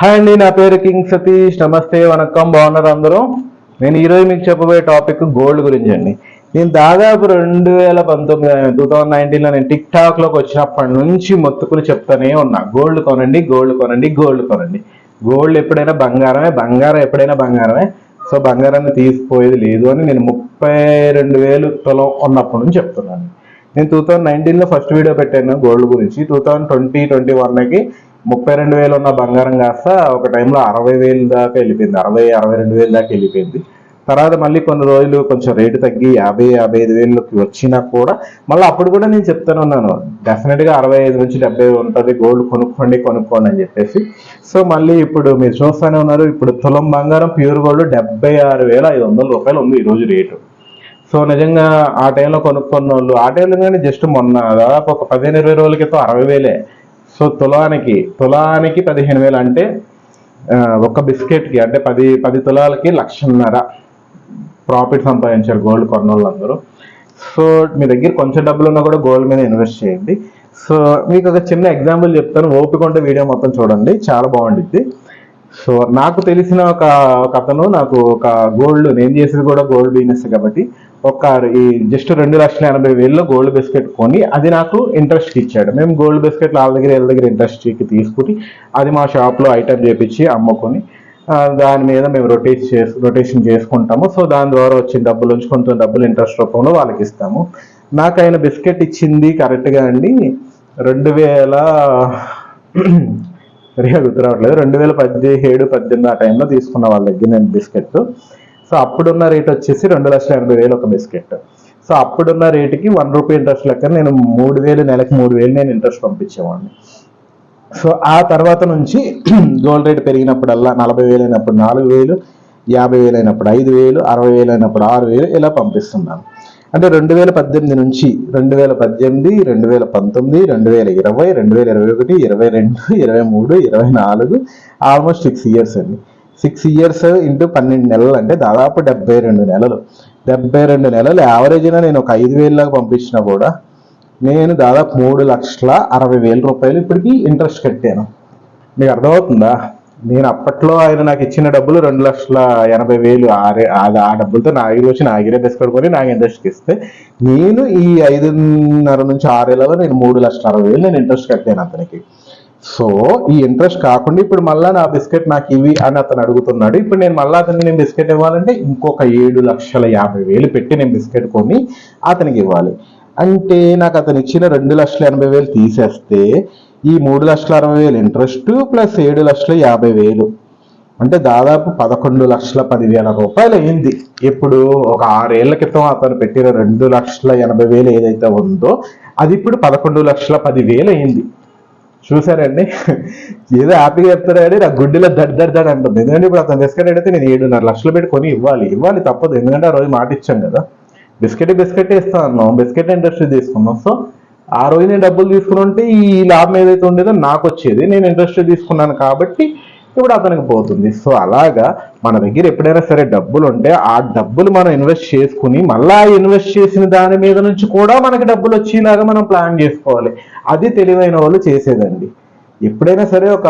Hi అండి నా పేరు కింగ్ సతీష్ నమస్తే వనకం బాగున్నారు అందరూ? నేను ఈరోజు మీకు చెప్పబోయే టాపిక్ గోల్డ్ గురించి అండి. నేను దాదాపు రెండు వేల పంతొమ్మిది టూ థౌజండ్ నైన్టీన్లో నేను టిక్ టాక్లోకి వచ్చినప్పటి నుంచి మొత్తుకుని చెప్తానే ఉన్నా. గోల్డ్ కొనండి గోల్డ్ కొనండి గోల్డ్ కొనండి. గోల్డ్ ఎప్పుడైనా బంగారమే బంగారం ఎప్పుడైనా బంగారమే. సో బంగారాన్ని తీసిపోయేది లేదు అని నేను ముప్పై రెండు వేలు తొలం ఉన్నప్పటి నుంచి చెప్తున్నాను. నేను టూ థౌజండ్ నైన్టీన్లో ఫస్ట్ వీడియో పెట్టాను గోల్డ్ గురించి. టూ థౌజండ్ ట్వంటీ ట్వంటీ వన్కి ముప్పై రెండు వేలు ఉన్న బంగారం కాస్త ఒక టైంలో అరవై వేలు దాకా వెళ్ళిపోయింది. అరవై అరవై రెండు వేలు దాకా వెళ్ళిపోయింది. తర్వాత మళ్ళీ కొన్ని రోజులు కొంచెం రేటు తగ్గి యాభై యాభై ఐదు వేలకి వచ్చినా కూడా మళ్ళీ అప్పుడు కూడా నేను చెప్తాను ఉన్నాను డెఫినెట్గా అరవై ఐదు నుంచి డెబ్బై ఉంటుంది. గోల్డ్ కొనుక్కోండి కొనుక్కోండి అని చెప్పేసి. సో మళ్ళీ ఇప్పుడు మీరు చూస్తూనే ఉన్నారు. ఇప్పుడు తులం బంగారం ప్యూర్ గోల్డ్ డెబ్బై ఆరు వేల ఐదు వందల రూపాయలు ఉంది ఈరోజు రేటు. సో నిజంగా ఆ టైంలో కొనుక్కున్న వాళ్ళు ఆ టైంలో కానీ జస్ట్ మొన్న దాదాపు ఒక పదిహేను ఇరవై రోజుల క్రితం అరవై వేలే. సో తులానికి తులానికి పదిహేను వేలు అంటే ఒక బిస్కెట్కి అంటే పది పది తులాలకి లక్షన్నర ప్రాఫిట్ సంపాదించారు గోల్డ్ కొన్న వాళ్ళందరూ సో మీ దగ్గర కొంచెం డబ్బులు ఉన్నా కూడా గోల్డ్ మీద ఇన్వెస్ట్ చేయండి. సో మీకు ఒక చిన్న ఎగ్జాంపుల్ చెప్తాను. ఓపిక ఉంటే వీడియో మొత్తం చూడండి. చాలా బాగుండిద్ది. సో నాకు తెలిసిన ఒక ఒక అతను నాకు ఒక గోల్డ్ నేను చేసేది కూడా గోల్డ్ బిజినెస్ కాబట్టి ఒక ఈ జస్ట్ రెండు లక్షల ఎనభై వేలలో గోల్డ్ బిస్కెట్ కొని అది నాకు ఇంట్రెస్ట్ ఇచ్చాడు. మేము గోల్డ్ బిస్కెట్ వాళ్ళ దగ్గర వీళ్ళ దగ్గర ఇంట్రెస్ట్ తీసుకుని అది మా షాప్లో ఐటమ్ చేపించి అమ్ముకొని దాని మీద మేము రొటేట్ చేసి రొటేషన్ చేసుకుంటాము. సో దాని ద్వారా వచ్చిన డబ్బుల నుంచి కొంచెం డబ్బులు ఇంట్రెస్ట్ రూపంలో వాళ్ళకి ఇస్తాము. నాకు ఆయన బిస్కెట్ ఇచ్చింది కరెక్ట్గా అండి రెండు వేల సరిగా గుర్తు రావట్లేదు. రెండు వేల పదిహేడు పద్దెనిమిది ఆ టైంలో తీసుకున్న వాళ్ళ దగ్గర నేను బిస్కెట్ సో అప్పుడున్న రేట్ వచ్చేసి రెండు లక్షల ఎనభై వేలు ఒక బిస్కెట్. సో అప్పుడున్న రేటుకి వన్ రూపీ ఇంట్రెస్ట్ లెక్క నేను మూడు వేలు నెలకు మూడు వేలు నేను ఇంట్రెస్ట్ పంపించేవాడిని. సో ఆ తర్వాత నుంచి గోల్డ్ రేట్ పెరిగినప్పుడల్లా నలభై వేలు అయినప్పుడు నాలుగు వేలు యాభై వేలు అయినప్పుడు ఐదు వేలు అరవై వేలు అయినప్పుడు ఆరు వేలు ఇలా పంపిస్తున్నాను. అంటే రెండు వేల పద్దెనిమిది నుంచి రెండు వేల పద్దెనిమిది రెండు వేల పంతొమ్మిది రెండు వేల ఇరవై రెండు వేల ఇరవై ఒకటి ఇరవై రెండు ఇరవై మూడు ఇరవై నాలుగు ఆల్మోస్ట్ సిక్స్ ఇయర్స్ అండి. సిక్స్ ఇయర్స్ ఇంటూ పన్నెండు నెలలు. అంటే దాదాపు డెబ్బై రెండు నెలలు. డెబ్బై రెండు నెలలు. యావరేజ్గా నేను ఒక ఐదు వేలలాగా పంపించినా కూడా నేను దాదాపు మూడు లక్షల అరవై వేల రూపాయలు ఇప్పటికి ఇంట్రెస్ట్ కట్టాను. మీకు అర్థమవుతుందా? నేను అప్పట్లో ఆయన నాకు ఇచ్చిన డబ్బులు రెండు లక్షల ఎనభై వేలు. ఆరే అది ఆ డబ్బులతో నా దగ్గర వచ్చి నా దగ్గరే నాకు ఇంట్రెస్ట్కి ఇస్తే నేను ఈ ఐదున్నర నుంచి ఆరేళ్ళలో నేను మూడు లక్షల అరవై వేలు నేను ఇంట్రెస్ట్ కట్టాను అతనికి. సో ఈ ఇంట్రెస్ట్ కాకుండా ఇప్పుడు మళ్ళీ నా బిస్కెట్ నాకు ఇవి అని అతను అడుగుతున్నాడు. ఇప్పుడు నేను మళ్ళీ అతనికి నేను బిస్కెట్ ఇవ్వాలంటే ఇంకొక ఏడు లక్షల యాభై వేలు పెట్టి నేను బిస్కెట్ కొని అతనికి ఇవ్వాలి. అంటే నాకు అతను ఇచ్చిన రెండు లక్షల ఎనభై వేలు తీసేస్తే ఈ మూడు లక్షల అరవై వేలు ఇంట్రెస్ట్ ప్లస్ ఏడు లక్షల యాభై వేలు. అంటే దాదాపు పదకొండు లక్షల పదివేల రూపాయలు అయింది. ఇప్పుడు ఒక ఆరేళ్ళ క్రితం అతను పెట్టిన రెండు లక్షల ఎనభై వేలు ఏదైతే ఉందో అది ఇప్పుడు పదకొండు లక్షల పదివేలు అయింది. చూసారండి ఏదో హ్యాపీగా చెప్తాడు కానీ నాకు గుడ్డిలో దడ్ దడ్ దడ్ అంటుంది. ఎందుకంటే ఇప్పుడు అతను బిస్కెట్ అడిగితే నేను ఏడున్నర లక్షలు పెట్టి కొని ఇవ్వాలి. ఇవ్వాలి తప్పదు. ఎందుకంటే ఆ రోజు మాట ఇచ్చాం కదా. బిస్కెట్ బిస్కెట్ ఇస్తా అన్నాం. బిస్కెట్ ఇండస్ట్రీ తీసుకున్నాం. సో ఆ రోజు నేను డబ్బులు తీసుకుని ఉంటే ఈ లాభం ఏదైతే ఉండేదో నాకు వచ్చేది. నేను ఇండస్ట్రీ తీసుకున్నాను కాబట్టి ఇప్పుడు అతనికి పోతుంది. సో అలాగా మన దగ్గర ఎప్పుడైనా సరే డబ్బులు ఉంటే ఆ డబ్బులు మనం ఇన్వెస్ట్ చేసుకుని మళ్ళా ఇన్వెస్ట్ చేసిన దాని మీద నుంచి కూడా మనకి డబ్బులు వచ్చేలాగా మనం ప్లాన్ చేసుకోవాలి. అది తెలివైన వాళ్ళు చేసేదండి. ఎప్పుడైనా సరే ఒక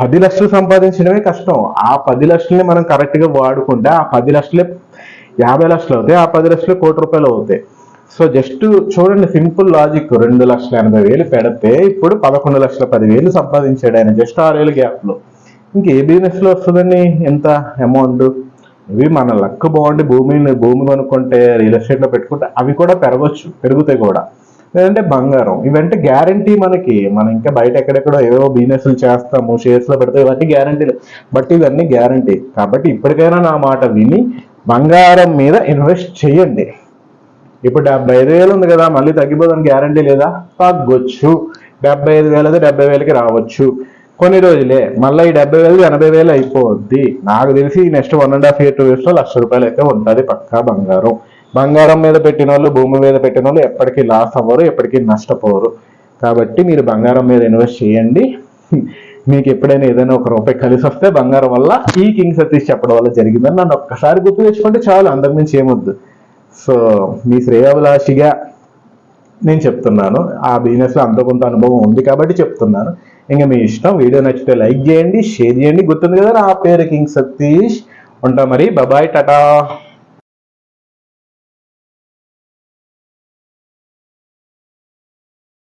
పది లక్షలు సంపాదించడమే కష్టం. ఆ పది లక్షల్ని మనం కరెక్ట్గా వాడుకుంటే ఆ పది లక్షలే యాభై లక్షలు అవుతాయి ఆ పది లక్షలు కోటి రూపాయలు అవుతాయి. సో జస్ట్ చూడండి సింపుల్ లాజిక్. రెండు లక్షల ఎనభై వేలు పెడితే ఇప్పుడు పదకొండు లక్షల పదివేలు సంపాదించాడు ఆయన జస్ట్ ఆరేళ్ళ గ్యాప్లో. ఇంకే బిజినెస్లో వస్తుందండి? ఎంత అమౌంట్ ఇవి మన లక్ బాగుండి భూమిని భూమి కొనుక్కుంటే రియల్ ఎస్టేట్లో పెట్టుకుంటే అవి కూడా పెరగచ్చు పెరుగుతాయి కూడా. లేదంటే బంగారం. ఇవంటే గ్యారంటీ మనకి. మనం ఇంకా బయట ఎక్కడెక్కడో ఏవో బిజినెస్లు చేస్తాము షేర్స్లో పెడితే ఇవన్నీ గ్యారంటీలు బట్ ఇవన్నీ గ్యారంటీ కాబట్టి ఇప్పటికైనా నా మాట విని బంగారం మీద ఇన్వెస్ట్ చేయండి. ఇప్పుడు డెబ్బై ఐదు వేలు ఉంది కదా మళ్ళీ తగ్గిపోదని గ్యారంటీ లేదా? తగ్గొచ్చు. డెబ్బై ఐదు వేలది డెబ్బై వేలకి రావచ్చు. కొన్ని రోజులే మళ్ళీ ఈ డెబ్బై వేలు ఎనభై వేలు అయిపోద్ది. నాకు తెలిసి next one and half year two ఇయర్స్లో లక్ష రూపాయలు అయితే ఉంటుంది పక్కా బంగారం. బంగారం మీద పెట్టిన వాళ్ళు భూమి మీద పెట్టిన వాళ్ళు ఎప్పటికీ లాస్ అవ్వరు ఎప్పటికీ నష్టపోరు. కాబట్టి మీరు బంగారం మీద ఇన్వెస్ట్ చేయండి. మీకు ఎప్పుడైనా ఏదైనా ఒక రూపాయి కలిసి వస్తే బంగారం వల్ల ఈ కింగ్ సతీష్ చెప్పడం వల్ల జరిగిందని నన్ను ఒక్కసారి గుర్తు తెచ్చుకుంటే చాలు నుంచి ఏమొద్దు. సో మీ శ్రేయాభిలాషిగా నేను చెప్తున్నాను. ఆ బిజినెస్లో అంత కొంత అనుభవం ఉంది కాబట్టి చెప్తున్నాను. ఇంకా మీ ఇష్టం వీడియో నచ్చితే లైక్ చేయండి షేర్ చేయండి. గుర్తుంది కదా నా పేరు కింగ్ సతీష్. ఉంటా మరి. బాబాయ్ టాటా.